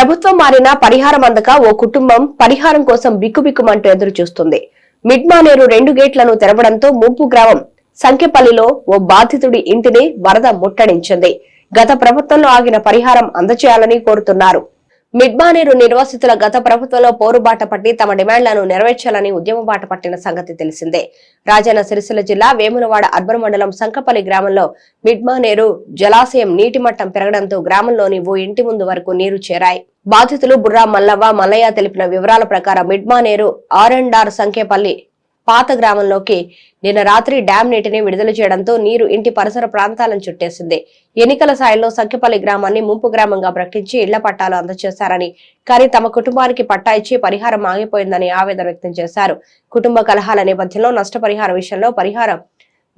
ప్రభుత్వం మారినా పరిహారం అందక ఓ కుటుంబం పరిహారం కోసం బిక్కుబిక్కుమంటూ ఎదురు చూస్తుంది మిడ్మానేరు రెండు గేట్లను తెరవడంతో ముంపు గ్రామం సంఖ్యపల్లిలో ఓ బాధితుడి ఇంటిని వరద ముట్టడించింది. గత ప్రభుత్వంలో ఆగిన పరిహారం అందచేయాలని కోరుతున్నారు. మిడ్మానేరు నిర్వాసితుల గత ప్రభుత్వంలో పోరుబాట పట్టి తమ డిమాండ్లను నెరవేర్చాలని ఉద్యమ బాట పట్టిన సంగతి తెలిసిందే. రాజన్న సిరిసిల్ల జిల్లా వేములవాడ అర్బన్ మండలం సంకపల్లి గ్రామంలో మిడ్మానేరు జలాశయం నీటి మట్టం పెరగడంతో గ్రామంలోని ఓ ఇంటి ముందు వరకు నీరు చేరాయి. బాధితులు బుర్రా మల్లవ్వ మల్లయ్య తెలిపిన వివరాల ప్రకారం Mid Manair R and R Sankhyapalli పాత గ్రామంలోకి నిన్న రాత్రి డ్యాం నీటిని విడుదల చేయడంతో నీరు ఇంటి పరిసర ప్రాంతాలను చుట్టేసింది. ఎన్నికల స్థాయిలో సంఖ్యపల్లి గ్రామాన్ని ముంపు గ్రామంగా ప్రకటించి ఇళ్ళ పట్టాలు అందజేశారని కానీ తమ కుటుంబానికి పట్టా ఇచ్చి పరిహారం ఆగిపోయిందని ఆవేదన వ్యక్తం చేశారు. కుటుంబ కలహాల నేపథ్యంలో నష్టపరిహారం విషయంలో పరిహారం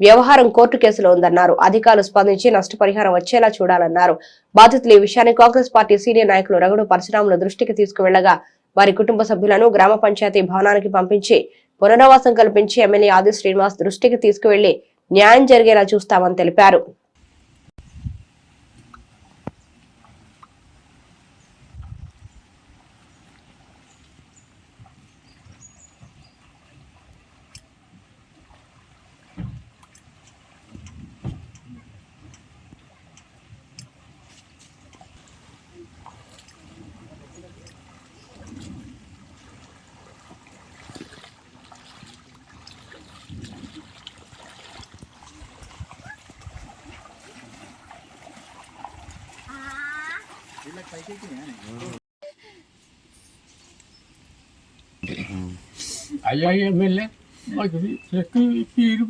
వ్యవహారం కోర్టు కేసులో ఉందన్నారు. అధికారులు స్పందించి నష్టపరిహారం వచ్చేలా చూడాలన్నారు. బాధితులు ఈ విషయాన్ని కాంగ్రెస్ పార్టీ సీనియర్ నాయకులు రఘుడు పరశురాముల దృష్టికి తీసుకువెళ్ళగా వారి కుటుంబ సభ్యులను గ్రామ పంచాయతీ భవనానికి పంపించి పునరావాసం కల్పించి ఎమ్మెల్యే ఆది శ్రీనివాస్ దృష్టికి తీసుకువెళ్ళి న్యాయం జరిగేలా చూస్తామని తెలిపారు. అయ్యా ఎమ్మెల్యే మాకు చెక్కు తీరు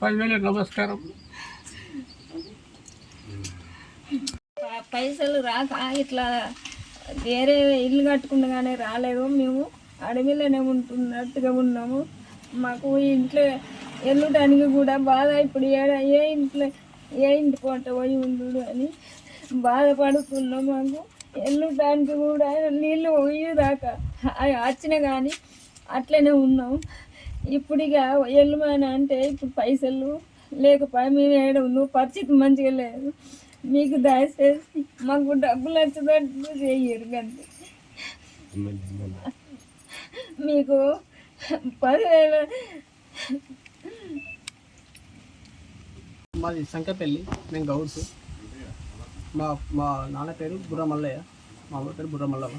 పదివేల నమస్కారం. పైసలు రాక ఇట్లా వేరే ఇల్లు కట్టుకుండగానే రాలేదు మేము. అడవిలోనే ఉంటున్నట్టుగా ఉన్నాము. మాకు ఇంట్లో వెళ్ళడానికి కూడా బాధ ఇప్పుడు ఏడ ఏ ఇంట్లో ఏ ఇంటి పూట పోయి ఉండు అని బాధపడుతున్నాం మాకు. దానికి కూడా నీళ్ళు పోయేదాకా వచ్చిన కానీ అట్లనే ఉన్నాం. ఇప్పుడు ఇక వెళ్ళమని అంటే ఇప్పుడు పైసలు లేకపోయి మేము ఏడ ఉన్నాం. పరిస్థితి మంచిగా లేదు. మీకు దయచేసి మాకు డబ్బులు వచ్చేటట్టు చేయరు కంటే మీకు పదివేల మాది సంకపల్లి మేము గౌడ్స్. మా మా నాన్న పేరు బుర్ర మల్లయ్య మా అమ్మ పేరు బుర్ర మల్లవ్వ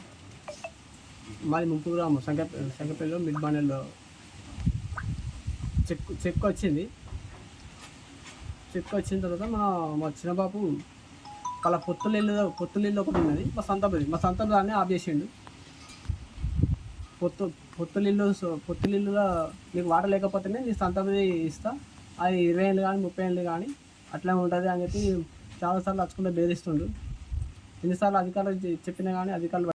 మాది ముంపు గ్రామం సంఖ్య సంఖ్యపల్లిలో మిడ్బానెల్లో. చెక్ చెక్ వచ్చింది. చెక్ వచ్చిన తర్వాత మా మా చిన్నబాబు వాళ్ళ పొత్తులిల్లు పొత్తులిల్లు ఒకటి ఉన్నది. మా సంతపతి మా సంత దాన్ని ఆఫ్ చేసిండు. పొత్తు పొత్తులిల్లు పొత్తులిల్లులో నీకు వాటర్ లేకపోతేనే నీ సంతపతి ఇస్తా. అది ఇరవై ఏళ్ళు కానీ ముప్పై ఏళ్ళు కానీ అట్లా ఉంటుంది అని చెప్పి చాలాసార్లు వచ్చుకుంటే బెదిరిస్తుండు ఎన్నిసార్లు అధికారులు చెప్పినా కానీ అధికారులు